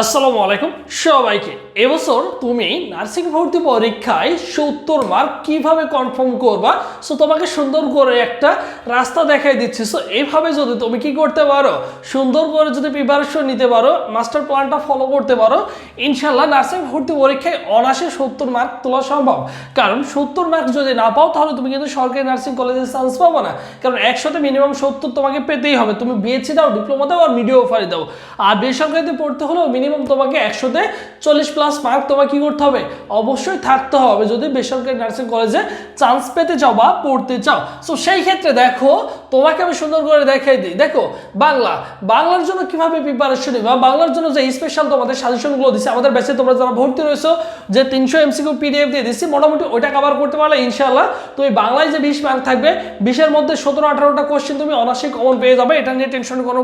আসসালামু আলাইকুম সবাইকে। এবছর তুমি নার্সিং ভর্তি পরীক্ষায় সত্তর মার্ক কীভাবে কনফার্ম করবা? সো তোমাকে সুন্দর করে একটা রাস্তা দেখাই দিচ্ছি। সো এইভাবে যদি তুমি কি করতে পারো? সুন্দর করে যদি প্রিপারেশন নিতে পারো মাস্টার প্ল্যানটা ফলো করতে পারো ইনশাল্লাহ নার্সিং ভর্তি পরীক্ষায় অনাসে সত্তর মার্ক তোলা সম্ভব। কারণ সত্তর মার্ক যদি না পাও, তাহলে তুমি কিন্তু সরকারি নার্সিং কলেজে চান্স পাবো না। কারণ একসাথে মিনিমাম সত্তর তোমাকে পেতেই হবে। তুমি বিএসসি দাও ডিপ্লোমা দাও আর মিডিও অফারে দাও। আর বেসরকারিতে পড়তে হলেও মিনিমাম তোমাকে একশোতে চল্লিশ প্লাস মার্ক তোমাকে কি করতে হবে? অবশ্যই থাকতে হবে। যদি বেসরকারি নার্সিং কলেজে চান্স পেতে চাও বা পড়তে চাও। সো সেই ক্ষেত্রে দেখো তোমাকে আমি সুন্দর করে দেখাই দিই। দেখো, বাংলা। বাংলার জন্য কীভাবে প্রিপারেশন নিবা? বাংলার জন্য যে স্পেশাল তোমাদের সাজেশনগুলো দিচ্ছে আমাদের ব্যাচে তোমরা যারা ভর্তি রয়েছো, যে তিনশো এমসিকিউ পিডিএফ দিয়ে দিচ্ছি মোটামুটি ওইটা কভার করতে পারলে ইনশাল্লাহ তুমি বাংলায় যে বিশ মার্ক থাকবে, বিশের মধ্যে সতেরো, আঠারোটা কোশ্চেন তুমি অনার্সে কমন পেয়ে যাবে। এটা নিয়ে টেনশন কোনো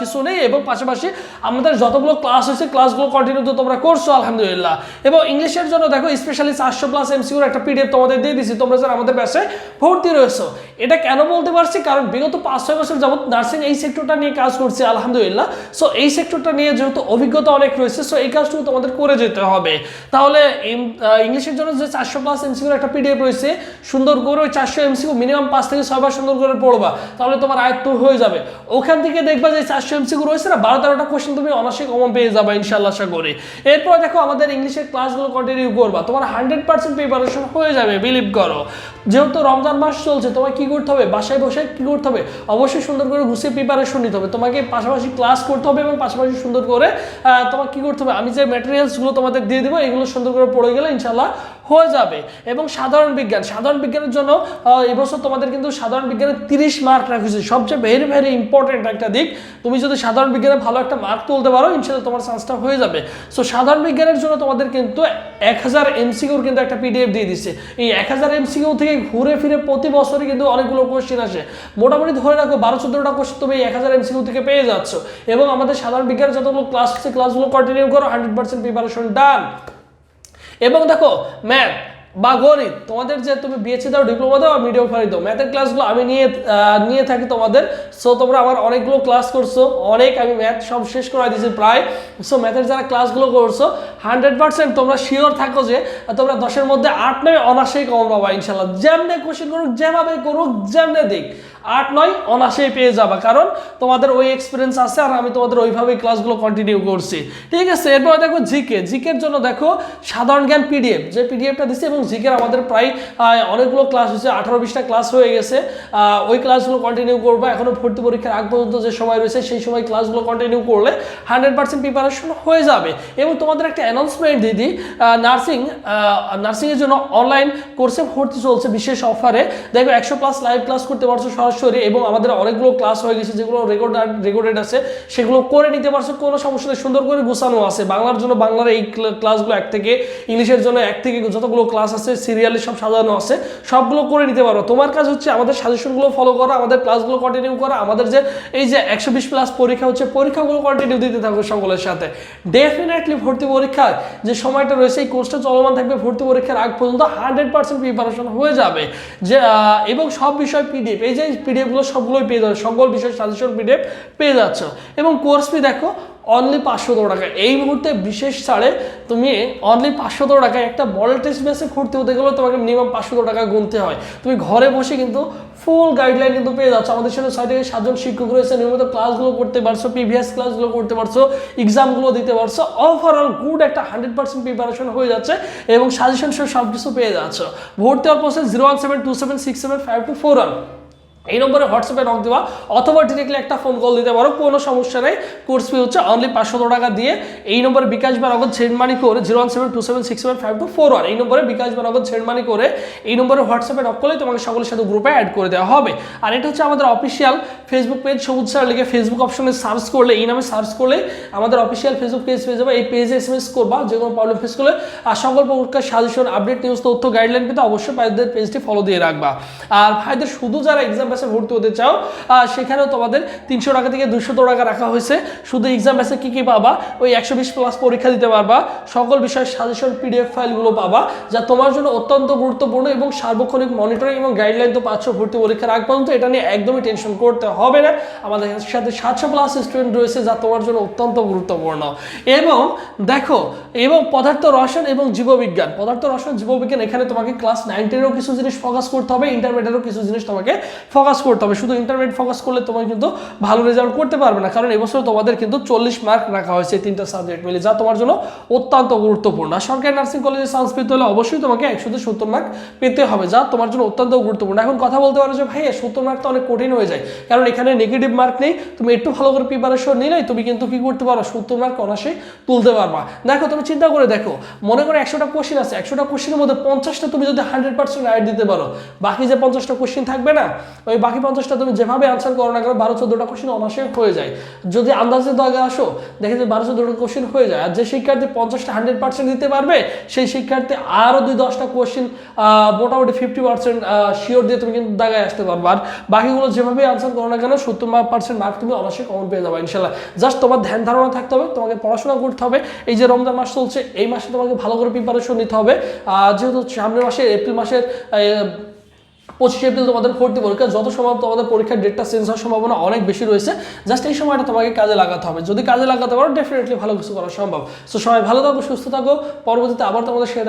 কিছু নেই। এবং পাশাপাশি আমাদের যতগুলো ক্লাস হয়েছে ক্লাসগুলো কন্টিনিউ তো তোমরা করছ, আলহামদুলিল্লাহ। এবং ইংলিশের জন্য দেখো স্পেশালি চারশো প্লাস এমসিউর একটা পিডিএফ তোমাদের দিয়ে দিছি, তোমরা যারা আমাদের ব্যাচে ভর্তি রয়েছো। এটা কেন বলতে পারছি? কারণ বিগত পাঁচ ছয় বছর যাবত নার্সিং এই সেক্টরটা নিয়ে কাজ করছি, আলহামদুলিল্লাহ। সো এই সেক্টরটা নিয়ে যেহেতু অভিজ্ঞতা অনেক রয়েছে সো এই কাজটুকু তোমাদের করে যেতে হবে। তাহলে ইংলিশের জন্য যে চারশো প্লাস এমসিউর একটা পিডিএফ রয়েছে, সুন্দর করে ওই চারশো এমসিউ মিনিমাম পাঁচ থেকে ছয়বার সুন্দর করে পড়বা, তাহলে তোমার আয়ত্ত হয়ে যাবে। ওখান থেকে দেখবা যে চারশো এমসিউ রয়েছে না বারো তেরোটা কোশ্চেন তুমি অনার্সে কমন পেয়ে যাবে ইনশাল্লাহ আশা করি। এরপর দেখো আমাদের ইংলিশের ক্লাসগুলো কন্টিনিউ করবা। তোমার হান্ড্রেড পার্সেন্ট প্রিপারেশন হয়ে যাবে বিলিভ করো। যেহেতু রমজান মাস চলছে, তোমায় কি করতে হবে? বাসায় বসে কি করতে হবে। অবশ্যই সুন্দর করে গুছিয়ে প্রিপারেশন নিতে হবে। তোমাকে পাশাপাশি ক্লাস করতে হবে এবং পাশাপাশি সুন্দর করে তোমাকে কী করতে হবে? আমি যে ম্যাটেরিয়ালসগুলো তোমাদের দিয়ে দেবো, এগুলো সুন্দর করে পড়ে গেলে ইনশাল্লাহ হয়ে যাবে। এবং সাধারণ বিজ্ঞান, সাধারণ বিজ্ঞানের জন্য এবছর তোমাদের কিন্তু সাধারণ বিজ্ঞানে তিরিশ মার্ক রাখেছে সবচেয়ে ভেরি ভেরি ইম্পর্টেন্ট একটা দিক। তুমি যদি সাধারণ বিজ্ঞানে ভালো একটা মার্ক তুলতে পারো ইনশাল্লাহ তোমার চান্সটা হয়ে যাবে। সো সাধারণ বিজ্ঞানের জন্য তোমাদের কিন্তু এক হাজার এমসিকিউর কিন্তু একটা পিডিএফ দিয়ে দিচ্ছে এই এক হাজার এমসিকিউ থেকে ঘুরে ফিরে প্রতি বছরই কিন্তু অনেকগুলো কোশ্চেন আসে। মোটামুটি ধরে রাখো, বারো, চোদ্দোটা কোশ্চেন তুমি এক হাজার এমসিকিউ থেকে পেয়ে যাচ্ছ। এবং আমাদের সাধারণ বিজ্ঞানের যতগুলো ক্লাস হচ্ছে ক্লাসগুলো কন্টিনিউ করো হান্ড্রেড পার্সেন্ট প্রিপারেশন ডান এবং দেখো ম্যাথ বা গণিত, তোমাদের যে তুমি বিএসসি দাও, ডিপ্লোমা দাও মিডিয়াম ফারি দাও। ম্যাথের ক্লাসগুলো আমি নিয়ে নিয়ে থাকি তোমাদের। সো তোমরা আমার অনেকগুলো ক্লাস করছ। অনেক আমি ম্যাথ সব শেষ করে দিয়েছি প্রায়। সো ম্যাথের যারা ক্লাসগুলো করছ হান্ড্রেড পার্সেন্ট তোমরা শিওর থাকো যে, তোমরা দশের মধ্যে আট, নয় অনার্সেই কম পাবা ইনশাল্লাহ যেমনে কোশ্চেন করুক, যেভাবে করুক, যেমনে দিক, আট, নয় অনার্সেই পেয়ে যাবা। কারণ তোমাদের ওই এক্সপিরিয়েন্স আছে আর আমি তোমাদের ওইভাবেই ক্লাসগুলো কন্টিনিউ করছি। ঠিক আছে? এরপর দেখো জিকে জিকের জন্য দেখো সাধারণ জ্ঞান পিডিএফ যে পিডিএফটা দিচ্ছে এবং জিকের আমাদের প্রায় অনেকগুলো ক্লাস হচ্ছে আঠারো বিশটা ক্লাস হয়ে গেছে। ওই ক্লাসগুলো কন্টিনিউ করব। এখনও ভর্তি পরীক্ষার আগ পর্যন্ত যে সময় রয়েছে, সেই সময় ক্লাসগুলো কন্টিনিউ করলে হান্ড্রেড পার্সেন্ট প্রিপারেশন হয়ে যাবে। এবং তোমাদের একটা অ্যানাউন্সমেন্ট দিদি নার্সিং নার্সিংয়ের জন্য অনলাইন কোর্সে ভর্তি চলছে বিশেষ অফারে দেখো একশো প্লাস লাইভ ক্লাস করতে পারছ সরাসরি এবং আমাদের অনেকগুলো ক্লাস হয়ে গেছে, যেগুলো রেকর্ড রেকর্ডেড আছে, সেগুলো করে নিতে পারছ, কোনো সমস্যা সুন্দর করে গুছানো আছে। বাংলার জন্য বাংলার এই ক্লাসগুলো এক থেকে, ইংলিশের জন্য এক থেকে যতগুলো ক্লাস আছে সিরিয়ালি সব সাজানো আছে, সবগুলো করে নিতে পারো। তোমার কাজ হচ্ছে আমাদের সাজেশনগুলো ফলো করা, আমাদের ক্লাসগুলো কন্টিনিউ করা, আমাদের যে এই যে একশো বিশ প্লাস পরীক্ষা হচ্ছে, পরীক্ষাগুলো কন্টিনিউ দিতে থাকো সকলের সাথে। ডেফিনেটলি ভর্তি পরীক্ষার যে সময়টা রয়েছে, এই কোর্সটা চলমান থাকবে ভর্তি পরীক্ষার আগ পর্যন্ত হান্ড্রেড পার্সেন্ট প্রিপারেশন হয়ে যাবে। যে এবং সব বিষয় পিডিএফ এই যে পিডিএফগুলো সবগুলোই পেয়ে যাবে, সকল বিষয় সাজেশন পিডিএফ পেয়ে যাচ্ছ। এবং কোর্স ফি দেখো অনলি পাঁচশো টাকা। এই মুহূর্তে বিশেষ ছাড়ে তুমি অনলি পাঁচশো টাকায় একটা মডেল টেস্ট বেসে ভর্তি হতে গেলেও তোমাকে মিনিমাম পাঁচশো টাকা গুনতে হয়। তুমি ঘরে বসে কিন্তু ফুল গাইডলাইন কিন্তু পেয়ে যাচ্ছ। আমাদের সাথে থেকে সাতজন শিক্ষক রয়েছে, নিয়মিত ক্লাসগুলো করতে পারছ প্রিভিয়াস ক্লাসগুলো করতে পারছ এক্সামগুলো দিতে পারছ। ওভারঅল গুড একটা হান্ড্রেড পার্সেন্ট প্রিপারেশন হয়ে যাচ্ছে এবং সাজেশন সব কিছু পেয়ে যাচ্ছ। ভর্তি হওয়ার process zero one seven two seven six seven five two four one এই নম্বরে হোয়াটসঅ্যাপে নক দেওয়া, অথবা ডিরেক্টলি একটা ফোন কল দিতে পারো, কোনো সমস্যা নেই। কোর্স ফি হচ্ছে অনলি পাঁচশো টাকা দিয়ে। এই নম্বরে বিকাশ বা নগদ সেন্ড মানি করে zero one seven two seven six seven five two four one এই নম্বরে বিকাশ বা নগদ সেন্ড মানি করে এই নম্বরে হোয়াটসঅ্যাপে নক করলে তোমাকে সকলের সাথে গ্রুপে অ্যাড করে দেওয়া হবে। আর এটা হচ্ছে আমাদের official Facebook page Sabuj sir লিখে ফেসবুক অপশনে সার্চ করলে, এই নামে সার্চ করলে আমাদের অফিসিয়াল ফেসবুক পেজ পেয়ে যাবে। এই পেজে এস এম এস করবা যে কোনো প্রবলেম ফেস করলে আর সকল প্রকার সাজেশন আপডেট নিউজ তথ্য গাইডলাইন পেতে অবশ্যই ভাইদের পেজটি ফলো দিয়ে রাখবা। আর ভাইদের শুধু যারা এক্সাম ব্যাচে ভর্তি হতে চাও সেখানেও তোমাদের তিনশো টাকা থেকে দুশো টাকা রাখা হয়েছে। শুধু এক্সাম ব্যাচে কী কী পাবা, ওই একশো বিশ প্লাস পরীক্ষা দিতে পারবা, সকল বিষয়ের সাজেশন পিডিএফ ফাইলগুলো পাবা, যা তোমার জন্য অত্যন্ত গুরুত্বপূর্ণ এবং সার্বক্ষণিক মনিটরিং এবং গাইডলাইন তো পাচ্ছ ভর্তি পরীক্ষার আগ পর্যন্ত এটা নিয়ে একদমই টেনশন করতে হবে না। আমাদের সাথে সাতশো প্লাস স্টুডেন্ট রয়েছে, যা তোমার জন্য অত্যন্ত গুরুত্বপূর্ণ। এবং দেখো, এবং পদার্থ রসায়ন এবং জীববিজ্ঞান। পদার্থ রসায়ন, জীববিজ্ঞান, এখানে তোমাকে ক্লাস নাইনটেরও কিছু জিনিস ফোকাস করতে হবে ইন্টারমিডিয়েটেরও কিছু জিনিস তোমাকে ফোকাস করতে হবে। শুধু ইন্টারমিডিয়েট ফোকাস করলে তোমার কিন্তু ভালো রেজাল্ট করতে পারবে না। কারণ এবছর তোমাদের কিন্তু চল্লিশ মার্ক রাখা হয়েছে তিনটা সাবজেক্ট মিলে, যা তোমার জন্য অত্যন্ত গুরুত্বপূর্ণ। আর সরকারি নার্সিং কলেজে চান্স পেতে হলে অবশ্যই তোমাকে একশোতে সত্তর মার্ক পেতে হবে, যা তোমার জন্য অত্যন্ত গুরুত্বপূর্ণ। এখন কথা বলতে পারো যে ভাই সত্তর মার্ক তো অনেক কঠিন হয়ে যায়। কারণ এখানে নেগেটিভ মার্ক নেই, তুমি একটু ভালো করে প্রিপারেশন নিলে তুমি কিন্তু কি করতে পারো, সত্তর মার্ক অনাসে তুলতে পারবা। দেখো, তুমি চিন্তা করে দেখো, মনে করো একশোটা কোশ্চিন আছে, একশোটা কোশ্চিনের মধ্যে পঞ্চাশটা তুমি যদি হান্ড্রেড পার্সেন্ট রাইট দিতে পারো, বাকি যে পঞ্চাশটা কোশ্চিন থাকবে না ওই বাকি পঞ্চাশটা তুমি যেভাবে আনসার করো না কেন, বারো চোদ্দোটা কোশ্চিন অনাসে হয়ে যায়। যদি আন্দাজে দাগে আসো, দেখে যে বারো চোদ্দোটা কোশ্চিন হয়ে যায়। আর যে শিক্ষার্থী পঞ্চাশটা হান্ড্রেড পার্সেন্ট দিতে পারবে, সেই শিক্ষার্থী আরও দুই দশটা কোশ্চিন মোটামুটি ফিফটি পার্সেন্ট শিওর দিয়ে তুমি কিন্তু দাগায় আসতে পারবে। আর বাকিগুলো যেভাবে আনসার করো না কেন, সত্তর পার্সেন্ট মার্ক তুমি অনাসে কমন পেয়ে যাবে ইনশাল্লাহ জাস্ট তোমার ধ্যান ধারণা থাকতে হবে, তোমাকে পড়াশোনা করতে হবে। এই যে রমজান মাস চলছে, এই মাসে তোমাকে ভালো করে প্রিপারেশন নিতে হবে। যেহেতু সামনের মাসে, এপ্রিল মাসের পঁচিশে এপ্রিল তোমাদের ভর্তি পরীক্ষা, যত সম্ভব তোমাদের পরীক্ষার ডেটটা চেঞ্জ হওয়ার সম্ভাবনা অনেক বেশি রয়েছে। জাস্ট এই সময়টা তোমাকে কাজে লাগাতে হবে। যদি কাজে লাগাতে পারো ডেফিনেটলি ভালো কিছু করা সম্ভব। সো সবাই ভালো থাকো, সুস্থ থাকো। পরবর্তীতে আবার তোমাদের দেখা